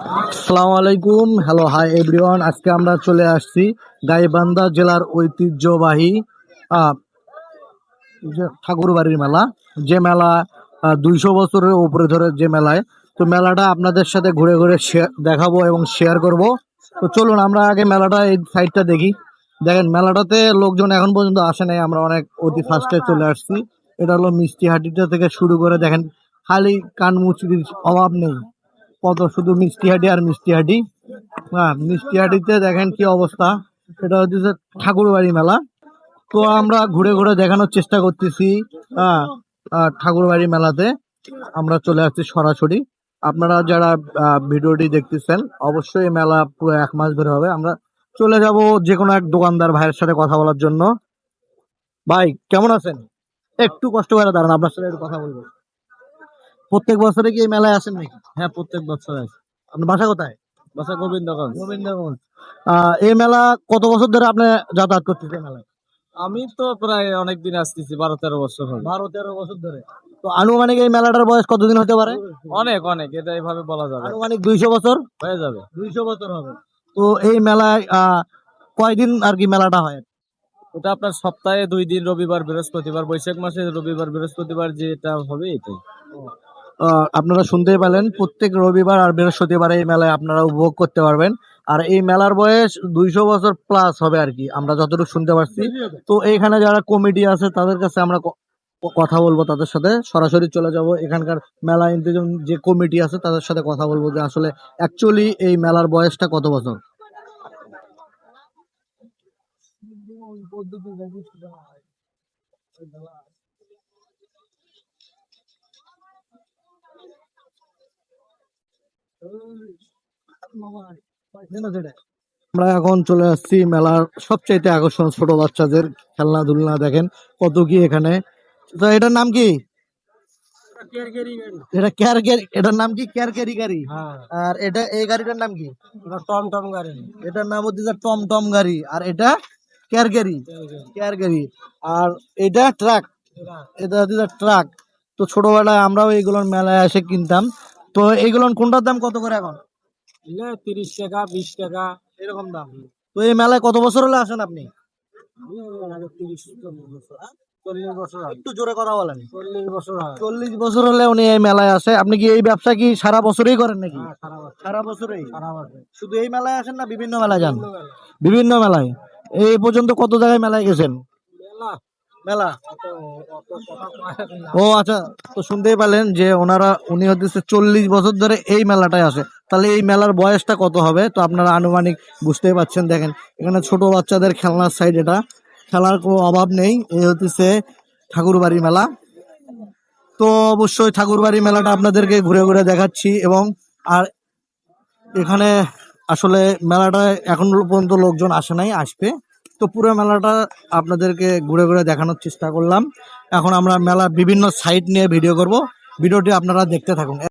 আসসালামু আলাইকুম hello hi everyone আজকে আমরা চলে আসছি গাইবান্ধা জেলার ঐতিহ্যবাহী ঠাকুরবাড়ির মেলা। যে মেলা দুইশো বছরের উপরে ধরে যে মেলায়। তো মেলাটা আপনাদের সাথে ঘুরে ঘুরে দেখাবো এবং শেয়ার করব। তো চলুন, আমরা আগে মেলাটা এই সাইডটা দেখি। দেখেন, মেলাটাতে লোকজন এখন পর্যন্ত আসে নাই। আমরা অনেক অতি ফার্স্টে চলে আসছি। এটা হলো মিষ্টি হাটিটা থেকে শুরু করে, দেখেন, খালি কান মুচড়ির অভাব নেই। কত শুধু মিষ্টি হাঁটি আর মিষ্টি হাঁটি? হ্যাঁ মিষ্টি হাঁটিতে দেখেন কি অবস্থা। সেটা হচ্ছে যে ঠাকুরবাড়ি মেলা। তো আমরা ঘুরে ঘুরে দেখানোর চেষ্টা করতেছি হ্যাঁ আহ, ঠাকুরবাড়ি মেলাতে। আমরা চলে আসছি সরাসরি। আপনারা যারা ভিডিওটি দেখতেছেন অবশ্যই মেলা পুরো এক মাস ধরে হবে। আমরা চলে যাব যে কোনো এক দোকানদার ভাইয়ের সাথে কথা বলার জন্য। ভাই কেমন আছেন? একটু কষ্ট করে দাঁড়ান আপনার সাথে একটু কথা বলব। প্রত্যেক বছরে কি এই মেলায় আসেন নাকি? হ্যাঁ প্রত্যেক বছর আছে আপনার বাসা কোথায়? বাসা গোবিন্দগঞ্জ। গোবিন্দগঞ্জ। এই মেলা কত বছর ধরে আপনি যাতায়াত করতেছেন মেলায়? আমি তো প্রায় অনেক দিন আসতেছি বারো তেরো বছর হবে বারো তেরো বছর ধরে। তো আনুমানিক এই মেলাটার বয়স কতদিন হতে পারে? অনেক অনেক এটা এইভাবে বলা যাবে। আনুমানিক দুইশো বছর? হয়ে যাবে। দুইশো বছর হবে। তো এই মেলায় আহ, কয়দিন আর কি মেলাটা হয়? ওটা আপনার সপ্তাহে দুই দিন রবিবার বৃহস্পতিবার বৈশাখ মাসে রবিবার বৃহস্পতিবার যেটা হবে এটাই। আপনারা শুনতেই পেলেন প্রত্যেক রবিবার আর বৃহস্পতিবার এই মেলায় আপনারা উপভোগ করতে পারবেন। আর এই মেলার বয়স দুইশো বছর প্লাস হবে আর কি আমরা যতটুকু শুনতে পারছি। তো এইখানে যারা কমিটি আছে তাদের কাছে আমরা কথা বলব তাদের সাথে। সরাসরি চলে যাব এখানকার মেলা ইন্তজাম যে কমিটি আছে তাদের সাথে কথা বলব যে আসলে অ্যাকচুয়ালি এই মেলার বয়সটা কত বছর? আমরা এখন চলে আসছি মেলার সবচাইতে আকর্ষণ ছোট বাচ্চাদের খেলনা দুলনা দেখেন কত কি এখানে। তো এটার নাম কি? এটা ক্যার এটার নাম কি? ক্যার ক্যারি গাড়ি। হ্যাঁ। আর এটা এই গাড়িটার নাম কি? টম টম গাড়ি। এটার নাম হচ্ছে টম টম গাড়ি আর এটা ক্যার গাড়ি ক্যার গাড়ি আর এটা ট্রাক। এটা হচ্ছে ট্রাক। তো ছোটবেলায় আমরাও এইগুলোর মেলায় এসে কিনতাম। তো এইগুলোর কোনটার দাম কত করে এখন? তিরিশ টাকা বিশ টাকা এরকম দাম। তো এই মেলায় কত বছর হলে আসেন আপনি? হয়? একটু জোরে কথা বলেন। চল্লিশ বছর হয়। হলে উনি এই মেলায় আসে। আপনি কি এই ব্যবসা কি সারা বছরই করেন নাকি? সারা বছর। বছরই? শুধু এই মেলায় আসেন না বিভিন্ন মেলায় যান? বিভিন্ন মেলায়। এই পর্যন্ত কত জায়গায় মেলায় গেছেন? মেলা মেলা। ও আচ্ছা তো শুনতেই পেলেন যে ওনারা, উনি হচ্ছে চল্লিশ বছর ধরে এই মেলাটায় আসে তাহলে এই মেলার বয়সটা কত হবে? তো আপনারা আনুমানিক বুঝতেই পাচ্ছেন, দেখেন, এখানে ছোট বাচ্চাদের খেলনার সাইড এটা। খেলার কোনো অভাব নেই এই হচ্ছে ঠাকুরবাড়ি মেলা। তো অবশ্যই ঠাকুরবাড়ি মেলাটা আপনাদেরকে ঘুরে ঘুরে দেখাচ্ছি এবং আর এখানে আসলে মেলাটায় এখন পর্যন্ত লোকজন আসে নাই, আসবে। তো পুরো মেলাটা আপনাদেরকে ঘুরে ঘুরে দেখানোর চেষ্টা করলাম। এখন আমরা মেলা বিভিন্ন সাইট নিয়ে ভিডিও করব। ভিডিওটি আপনারা দেখতে থাকুন।